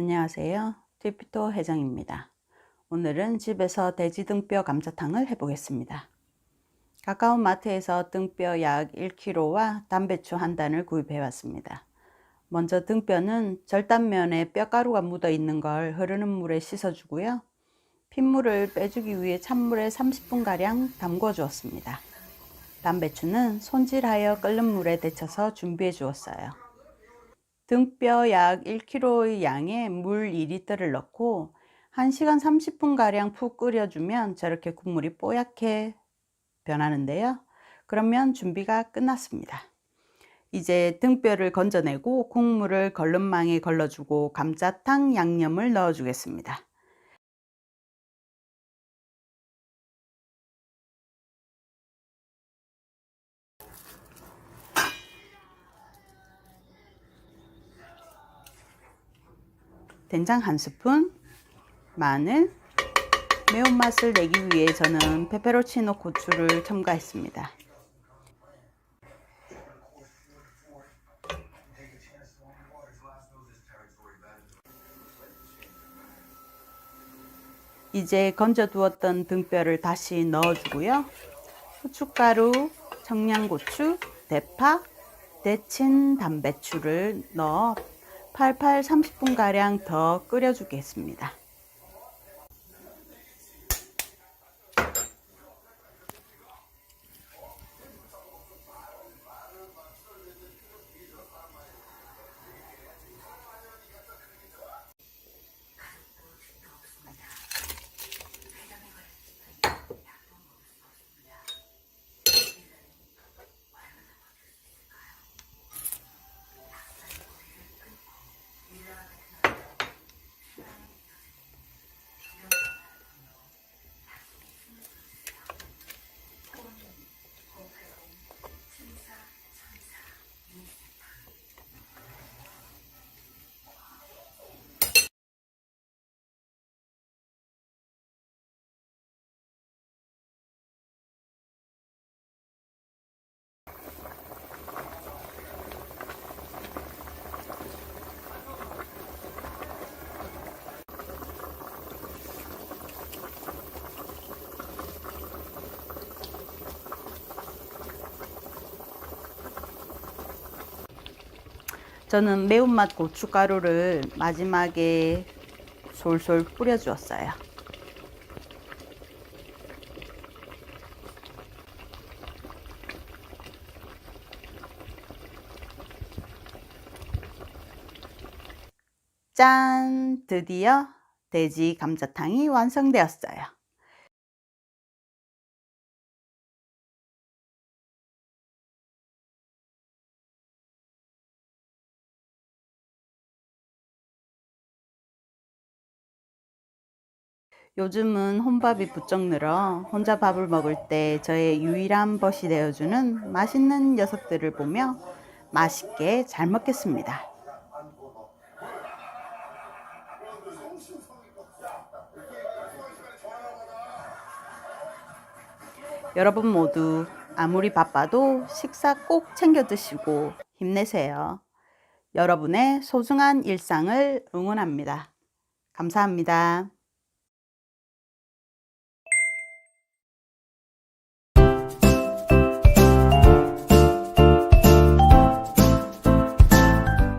안녕하세요. 티피토 회장입니다. 오늘은 집에서 돼지 등뼈 감자탕을 해보겠습니다. 가까운 마트에서 등뼈 약 1kg와 담배추 한 단을 구입해 왔습니다. 먼저 등뼈는 절단면에 뼈가루가 묻어 있는 걸 흐르는 물에 씻어 주고요. 핏물을 빼주기 위해 찬물에 30분가량 담궈 주었습니다. 담배추는 손질하여 끓는 물에 데쳐서 준비해 주었어요. 등뼈 약 1kg의 양에 물 2리터를 넣고 1시간 30분가량 푹 끓여주면 저렇게 국물이 뽀얗게 변하는데요. 그러면 준비가 끝났습니다. 이제 등뼈를 건져내고 국물을 걸름망에 걸러주고 감자탕 양념을 넣어주겠습니다. 된장 한 스푼, 마늘, 매운맛을 내기 위해 저는 페페로치노 고추를 첨가했습니다. 이제 건져 두었던 등뼈를 다시 넣어주고요. 후춧가루, 청양고추, 대파, 데친 담배추를 넣어 팔팔 30분가량 더 끓여주겠습니다. 저는 매운맛 고춧가루를 마지막에 솔솔 뿌려주었어요. 짠! 드디어 돼지 감자탕이 완성되었어요. 요즘은 혼밥이 부쩍 늘어 혼자 밥을 먹을 때 저의 유일한 벗이 되어주는 맛있는 녀석들을 보며 맛있게 잘 먹겠습니다. 여러분 모두 아무리 바빠도 식사 꼭 챙겨 드시고 힘내세요. 여러분의 소중한 일상을 응원합니다. 감사합니다.